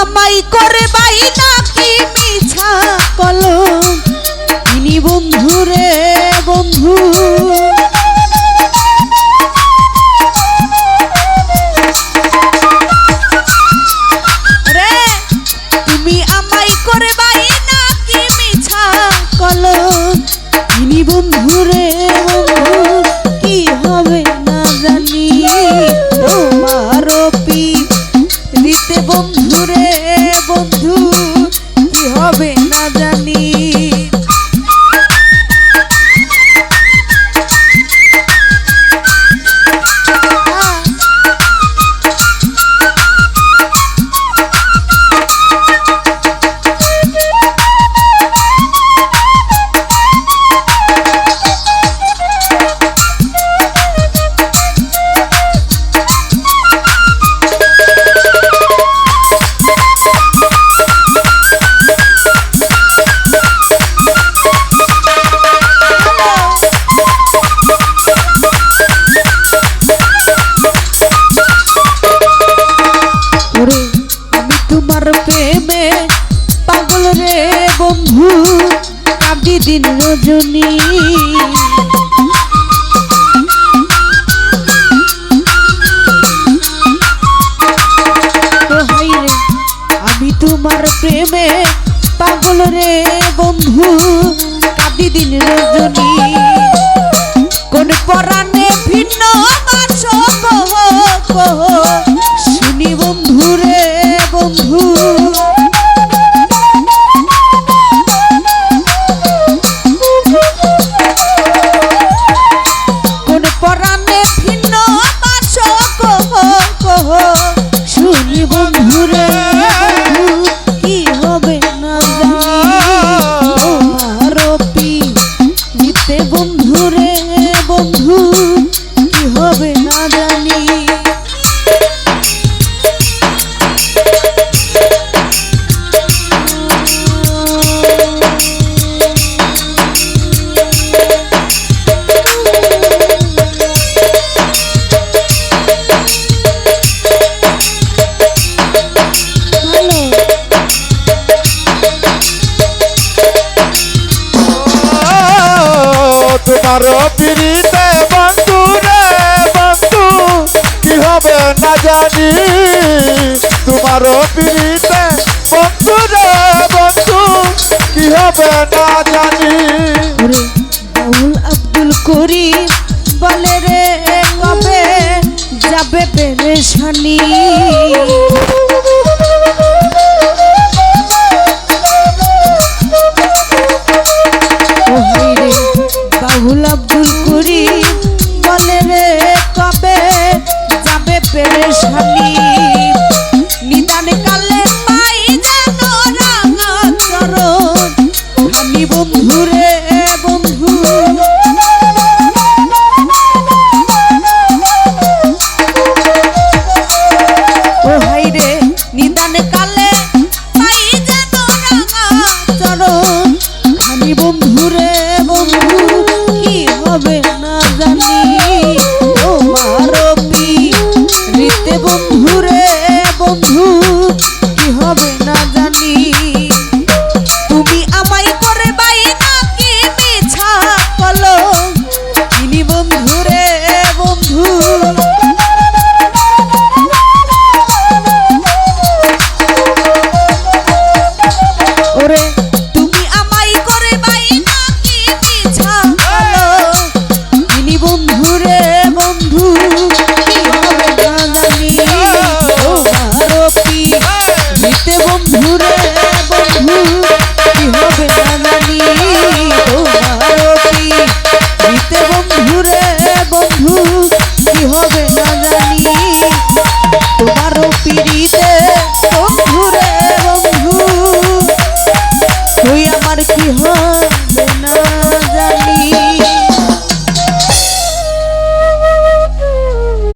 আমাই করে বাইনা দিন রজনী আমি তোমার প্রেমে পাগল রে বন্ধু, কাঁদি দিন রজনী। কোন পরাণে ভিন্ন শুনি বন্ধু রে বন্ধু। আমারও পিড়িতে বন্ধু রে বন্ধু, কি হবে না জানি? তোমারও পিড়িতে বন্ধু রে বন্ধু, কি হবে না জানি? আব্দুল করিম বলে রে কবে যাবে পেরেশানি? আব্দুল কুরি। বলে রে কবে যাবে পেরে কাল বন্ধুরে বন্ধু কি হবে না জানি। তোমারও পিড়িতে বন্ধুরে বন্ধু তুই আমার কি হয়?